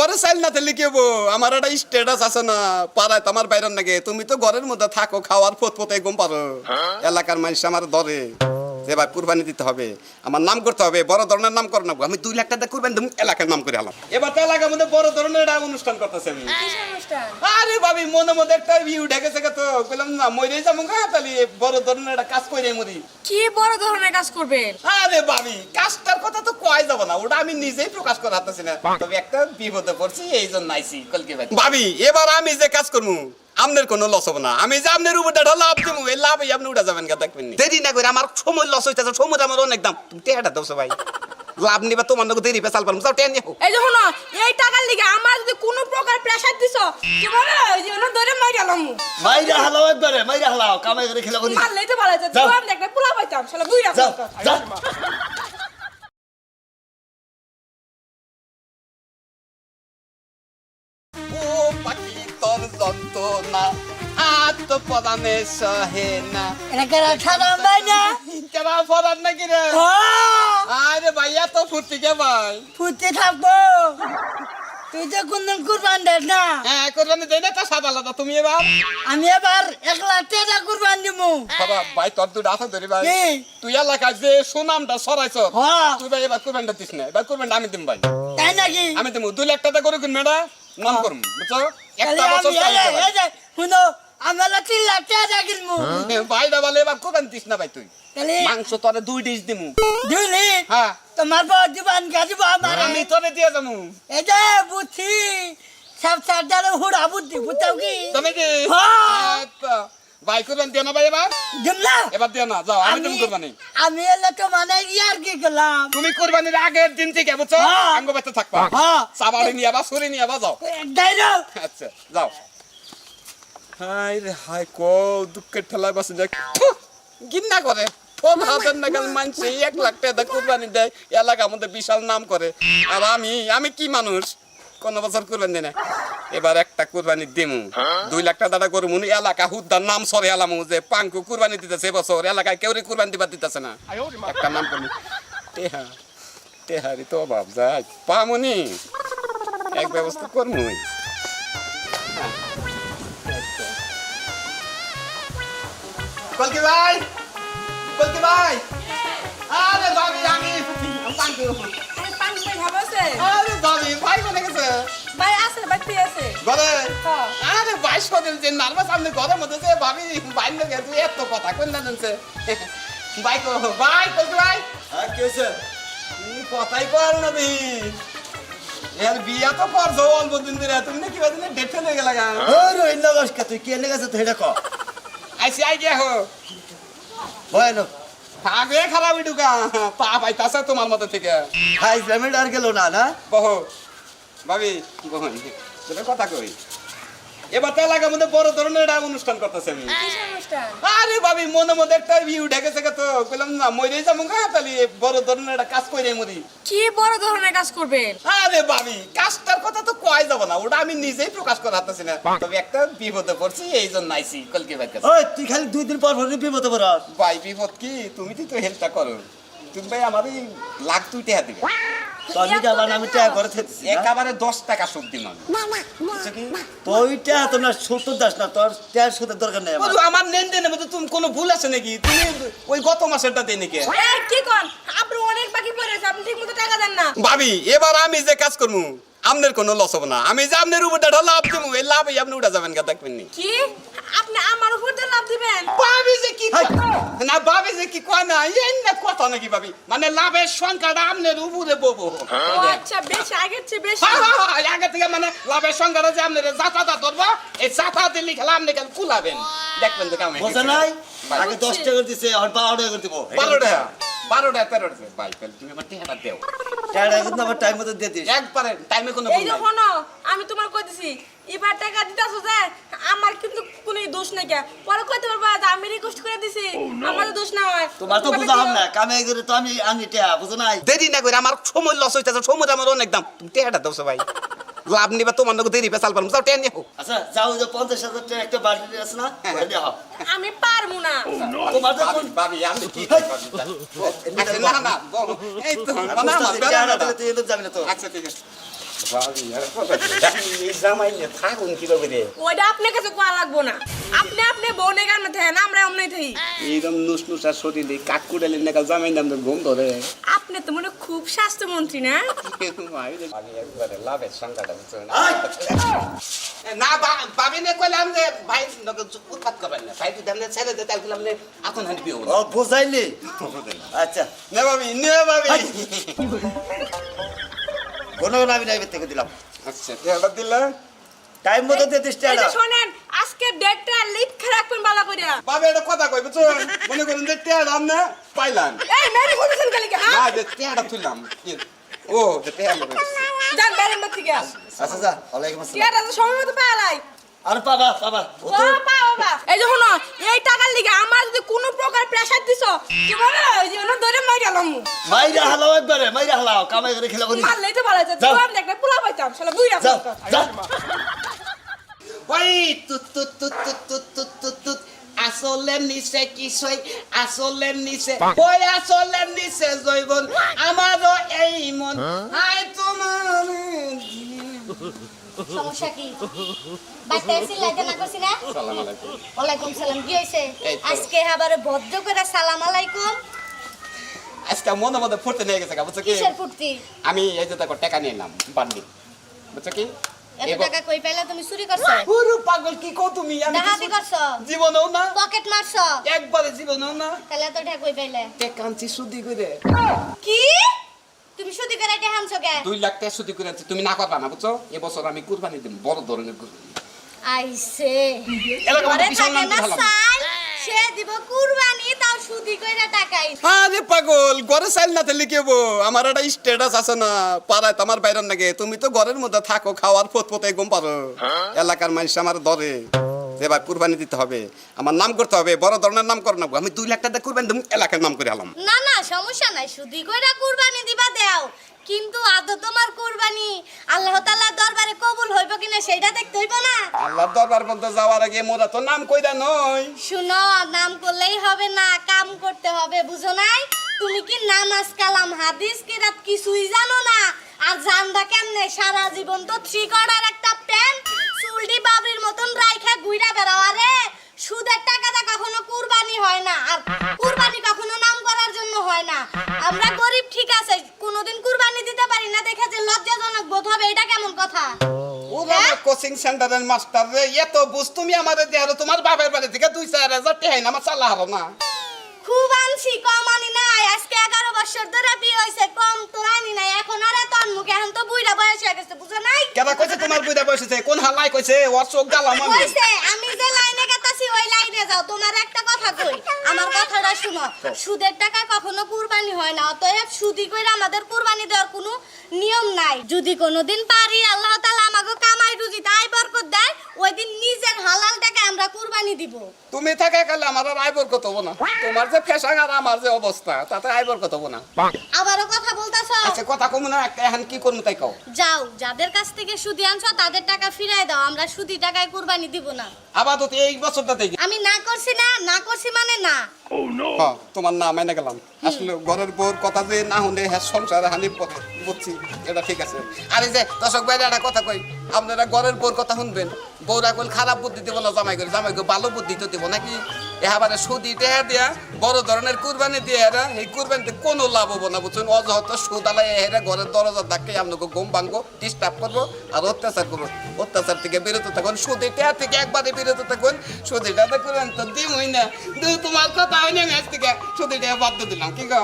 ঘরে চাইল না তাহলে কি আমার একটা স্ট্যাটাস আছে না পাড়ায় তোমার বাইরের নাকি। তুমি তো ঘরের মধ্যে থাকো খাওয়ার ফোত ফোতে গম পারো এলাকার মানুষ আমার ধরে। যে ভাই কুরবানি দিতে হবে। আমার নাম করতে হবে বড় ধরনের নাম করো না আমি দুই লাখ টাকা কুরবানি দেবো এলাকার নাম করে আলাম। এবার তো এলাকার মধ্যে বড় ধরনের একটা অনুষ্ঠান করতেছে আমি। আরে ভাবি মনে মধ্যে একটা ভিউ ঢেকে থেকে তো। বললাম না মরে যাব গা তাহলে বড় ধরনের একটা কাজ করে মরি। কি বড় ধরনের কাজ করবেন আরে ভাবি কাজটার কথা তো কয় যাব না ওটা আমি নিজেই প্রকাশ করে হাতেছি না। তবে একটা বিপদে পড়ছি এই জন্য আইছি কলকে ভাই। ভাবি এবার আমি যে কাজ করব আমনের কোনো লস হবে না। আমি যে আমনের উপর একটা লাভ দেবো এই লাভ আপনি উঠে যাবেন গা দেখবেন নি। দেরি না করে আমার সময় লস হইতেছে সময় আমার অনেক দাম। তুমি টেহাটা দাও ভাই লাভ নিবা তোমার নাকি দেরি পেশাল পারব যাও টেন নিও এই দেখো না এই টাকার লিগে আমার যদি কোনো প্রকার প্রেসার দিছ জীবন জীবন ধরে মাই গেলাম মাইরা হালাও একবারে মাইরা হালাও কামাই করে খেলা করি মারলেই তো ভালো। আমি দেখলে পোলা পাইতাম শালা বুইরা যাও। যন্ত্রণা আত্মপদানে সহে না। এটা কেরা সাধারণ ভাই না? কেনা ফরার নাকি রে? ও আরে ভাইয়া তো ফুর্তি কে ভাই? ফুটতে থাকব। তুই তো কোনদিন কুরবান দেস না? হ্যাঁ কোরবানি দেই না তা সাদা আলাদা। তুমি এবার? আমি এবার এক লাখ টাকা কুরবান দিব বাবা ভাই তোর দুটো আশা ধরি ভাই? তুই এলাকায় যে সুনামটা সরাইছ হ্যাঁ। তুই ভাই এবার কুরবানটা দিস না। এবার কুরবানটা আমি দিম ভাই। তাই নাকি? আমি দিম। দুই লাখ টাকা করে কিনবে না? নাম করুম বুঝছ? একটা বছর শুনো আমরা তিন লাখ টাকা কিনবো ভাই। ভাইটা বলে এবার কুরবান দিস না ভাই তুই? মাংস তোরে দুই ডিশ দিমু। দিলি হ্যাঁ। তোমার বউ দিবান কে দিব আমার? আমি তোরে দিয়ে যাব এই যে বুদ্ধি সব সারদারে হুড়া বুদ্ধি বুঝাও কি? তুমি কি? হ্যাঁ। ভাই কুরবান না ভাই এবার। দিম না। এবার দিও না যাও আমি তুমি কুরবানি। আমি এলে তো মানে ইয়ার কি তুমি কুরবানির আগের দিন থেকে বুঝছ? হ্যাঁ। আঙ্গ বেঁচে থাকবা। হ্যাঁ। সাবাড়ি নিয়ে আবার ছুরি নিয়ে আবার যাও। আচ্ছা যাও। হাই রে হাই কো দুঃখের ঠেলায় বসে গিন্না করে। ফোন হাতের নাগাল মানছে এক লাখ টাকা কুরবানি দেয়। এলাকা আমাদের বিশাল নাম করে। আর আমি আমি কি মানুষ? কোন বছর কুরবানি দেয় না। এবার একটা কুরবানি দিমু। দুই লাখ টাকা দাদা করব এলাকা হুদ্দার নাম সরে এলামু যে পাঙ্কু কুরবানি দিতেছে এবছর এলাকায় কেউ কুরবানি দিবার দিতেছে না। একটা নাম করব টেহা টেহারি তো অভাব যায় পামনি। এক ব্যবস্থা করমুই কলকি ভাই! কলকি ভাই! আরে দাবি আমি আমি পাঙ্কু। আছে আরে দাবি ভাই কোনে গেছে? ভাই আছে ভাই পেয়ে আছে। ঘরে। আরে বাইশ দিন যে নার্ভাস আপনি ঘরের মধ্যে যে ভাবি বাইর লোক তুই এত কথা কই না জানছে। ভাই কো ভাই কলকি ভাই? হ্যাঁ কি হয়েছে? তুমি কথাই কর না দি এর বিয়া তো করছ অল্প দিন ধরে তুমি না কি বাদিনে ডেট ফেলে গেলা গা। ওরে ইন্ন গসকা তুই কি এনে গেছে তো হেডা ক। আইসি আই গিয়া হো। হয় আগে খারাপ ঢুকা। পা পাইতাছে তোমার মতো থেকে। হাই পেমেন্ট আর গেল না না? বহ। ভাবি বহন কথা কই? এবার তো এলাকার মধ্যে বড় ধরনের একটা অনুষ্ঠান করতেছে আমি। আরে ভাবি মনে মধ্যে একটা ভিউ ঢেকে থেকে তো। বললাম না মরে যাব গা তাহলে বড় ধরনের একটা কাজ করে মরি। কি বড় ধরনের কাজ করবেন আরে ভাবি কাজটার কথা তো কয় যাব না ওটা আমি নিজেই প্রকাশ করে হাতেছি না। তবে একটা বিপদে পড়ছি এই জন্য আইছি কলকে ভাই ওই তুই খালি দুই দিন পর পর বিপদে পড়াস। ভাই বিপদ কি? তুমি তো হেল্পটা করো। তুমি ভাই আমার এই লাখ দুই টাকা দিবে। আমি যাবার আমি টাকা করে থেতেছি একেবারে দশ টাকা সুদ দিন আমি। কি? তো ওইটা তো না সত্তর দাস না তোর সুদের দরকার নেই আমার। মধ্যে তুমি কোনো ভুল আছে নাকি? তুমি ওই গত মাসেরটা নাকি এই কি? কোন? আপনি অনেক বাকি পড়ে আছে আপনি ঠিকমতো টাকা দেন না। ভাবি এবার আমি যে কাজ করব আমনের কোনো লস হবে না। আমি যে আমনের উপর একটা লাভ দেবো এই লাভ আপনি উঠে যাবেন গা দেখবেন নি। কি? আপনি আমার উপর দিয়ে লাভ দিবেন? ভাবি যে কি না ভাবি যে কি কয় না এই না কথা নাকি ভাবি। মানে লাভের সংখ্যাটা আমনের উপরে ববো। আচ্ছা বেশি আগের চেয়ে বেশি। হ্যাঁ, হ্যাঁ, হ্যাঁ, আগে থেকে মানে লাভের সংখ্যাটা যে আপনার জাতাটা ধরবো এই জাতা দিল্লি খেলা আপনি কেন কুলাবেন। দেখবেন তো কেমন বোঝা নাই? আগে দশ টাকা করে দিছে আর বারো টাকা দিব। বারোটা বারোটা তেরোটা ভাই তাহলে তুমি আমার টেহাটা দেও। টাকা কিন্তু আমার টাইম মতো দিয়ে দিস। একবারে টাইমে কোনো এই ভুল যে। শোনো আমি তোমার কইতেছি এবার টাকা দিতেছো যে আমার কিন্তু কোনো দোষ নাই কে। পরে কইতে পারবা যে আমি রিকোয়েস্ট করে দিছি আমার দোষ না হয় তোমার তো বুঝা হব না কামে করে তো আমি আনি টাকা বুঝো নাই? দেরি না করে আমার সময় লস হইতেছে সময় আমার অনেক দাম। তুমি টেহাটা দাও ভাই লাভ নিবা তোমার নাকি দেরি পেশাল পারব যাও টেন নিও আচ্ছা যাও যে পঞ্চাশ হাজার টাকা একটা বাড়ি আছে না দিয়ে আমি পারব না। তোমার তো ভাবি ভাবি আমি কি আচ্ছা, না না বলো। এই তো না না দিলে তুই যাবি না তো। আচ্ছা ঠিক আছে। ভাবি আর কথা কই। এই জামাই নিয়ে থাকুন কীভাবে রে? ওইটা আপনার কাছে কোয়া লাগবো না? আপনি আপনি বউনে গান থাকেন আমরা অমনি থাকি এইরকম নুস নুসার শরীরে কাক কুড়ালে নাকাল জামাই নাম তো ঘুম ধরে আপনি তো মনে খুব স্বাস্থ্যমন্ত্রী না? আমি একবারে লাভের সংখ্যাটা বুঝছেন আয়! না ভাবি নে কইলাম যে ভাই উৎপাত করবেন না। ভাই যদি আপনি ছেড়ে দিতে তাহলে আপনি এখন হাঁটি বিয়ে ও বুঝাইলি? আচ্ছা নে ভাবি নে ভাবি কোনো আমি নাই থেকে দিলাম। আচ্ছা টেয়াটা টাইম মতো যে শোনেন ডেটটা লিখে রাখবেন ভালো করে একটা কথা কই বুঝছ? মনে করুন যে টেয়াটা আপনি পাইলাম। এই মেরে বলছেন কালি কে না হ্যাঁ যে টেয়াটা তুললাম ও যে থেকে আচ্ছা যা ওয়ালাইকুম আসসালাম। টিয়াটা তো সময় মতো পালাই আর বাবা বাবা ও ও বাবা বাবা। এই যে শোনো এই টাকার লিগে আমার যদি কোনো প্রকার প্রেসার দিছো কি বলে ওই যে ধরে গেলাম মাইরা হালাও একবারে মাইরা হালাও কামাই করে খেলা করি। মারলেই তো ভালো যাও। আমি দেখলে পোলা পাইতাম শালা বুইরা যাও এই মন। তোমার সমস্যা কি? লাইতে না করছি না? সালাম আলাইকুম। ওয়ালাইকুম সালাম। কি হয়েছে? এই তো। আজকে আবার ভদ্র করে সালাম আলাইকুম। আজকে মনে মধ্যে ফুটতে নিয়ে গেছে বুঝছ কি? কিসের আমি এই যে দেখো টাকা নিয়ে এলাম বান্ডি বুঝছ কি? এত এবার- টাকা কই পাইলা তুমি চুরি করছ? পুরো পাগল কি কও তুমি? আমি ডাকাতি কিছু- করছ? জীবনেও না। পকেট মারছো? একবারে জীবনেও না। তাহলে এত টাকা কই পাইলে? টাকা আনছি সুদি করে? কি? তুমি শুধু করে এটা হামছো কে? দুই লাখ টাকা সুদি করে তুমি না করবা না বুঝছ? এবছর আমি কুরবানি দিম বড় ধরনের কুরবানি। আইছে এলাকা না চাই সে দিব কুরবানি তাও সুদি কইরা টাকাই। আরে পাগল ঘরে চাইল না তাহলে কেবো? আমার একটা স্ট্যাটাস আছে না পাড়ায় তোমার বাইরের নাকি। তুমি তো ঘরের মধ্যে থাকো খাওয়ার ফত ফতে গম পারো এলাকার মানুষ আমার ধরে। এবার কুরবানি দিতে হবে আমার নাম করতে হবে বড় ধরনের নাম করো না আমি দুই লাখ টাকা কুরবানি দেবো এলাকার নাম করে আলাম। না না সমস্যা নাই। সুদি কইরা কুরবানি দিবা দেও কিন্তু আদৌ তোমার কুরবানি আল্লাহ তাআলার দরবারে কবুল হইব কিনা সেটা দেখতে হইব না। আল্লাহ দরবার পর্যন্ত যাওয়ার আগে মোরা তো নাম কইরা নয় শুনো নাম করলেই হবে না কাম করতে হবে বুঝো নাই? তুমি কি নামাজ কালাম হাদিস কিরাত কিছুই জানো না? আর জানবা কেমনে? সারা জীবন তো থ্রি কর্ডার একটা গুইরা বেড়াও। আরে সুদের টাকাটা কখনো কুরবানি হয় না আর কুরবানি কখনো নাম করার জন্য হয় না। আমরা গরিব ঠিক আছে কোনোদিন কুরবানি দিতে পারি না দেখে যে লজ্জাজনক বোধ হবে এটা কেমন কথা? ও বাবা কোচিং সেন্টারের মাস্টার রে এত বুঝ তুমি আমাদের দেহারো তোমার বাবার বাড়ি থেকে দুই চার হাজার টেহাই না আমার চালা হারো না। খুব আনছি কম আনি নাই। আজকে এগারো বছর ধরে বিয়ে হয়েছে কম তো আনি নাই। এখন আর এত মুখে এখন তো বুইরা বয়স হয়ে গেছে বুঝো নাই? কেবা কইছে তোমার বুইড়া বয়স হয়েছে কোন হালাই কইছে? ওর চোখ জ্বালাম আমি। কইছে আমি যে লাইনে ওই লাইনে যাও তোমার একটা কথা কই। আমার কথাটা শুনো সুদের টাকা কখনো কুরবানি হয় না অতএব সুদি কইরা আমাদের কুরবানি দেওয়ার কোনো নিয়ম নাই। যদি কোনোদিন পারি আল্লাহ তাআলা আমাকে কামাই রুজি তাই বরকত দেয় ওই দিন নিজের হালাল টাকা আমরা কুরবানি দিব। তুমি থাকা কালে আমার আর আইবর কত হব না। তোমার যে ফেসাং আর আমার যে অবস্থা তাতে আইবর কত হব না। আবারও কথা বলতাছ? আচ্ছা কথা কমু না এখন কি করব তাই কও। যাও যাদের কাছ থেকে সুদি আনছো তাদের টাকা ফিরাই দাও আমরা সুদি টাকায় কুরবানি দিব না। আপাতত এই বছরটা আমি না করছি না না করছি মানে না। হ্যাঁ তোমার নাম এনে গেলাম। আসলে ঘরের বউর কথা যে না হলে হ্যাঁ সংসারে হানি পথে বুঝছি? এটা ঠিক আছে। আরে যে দর্শক ভাইরা একটা কথা কই। আপনারা ঘরের বউর কথা শুনবেন। বউরা কল খারাপ বুদ্ধি দিব না জামাই করে জামাই করে ভালো বুদ্ধি তো দিব নাকি? এবারে সুদি টেহা দিয়া, বড় ধরনের কুরবানি দিয়ে এরা, এই কুরবানিতে কোনো লাভ হব না বুঝছেন? অযহত সুদালাই এরা ঘরের দরজা ধাক্কে আপনাকে ঘুম ভাঙবো ডিস্টার্ব করব আর অত্যাচার করব। অত্যাচার থেকে বিরত থাকুন সুদি টেহা থেকে একবারে বিরত থাকুন। সুদিটা তো কুরবানি তো দিমই না। তোমার কথা হয়নি আজ থেকে। সুদি বাধ্য দিলাম, কি গো?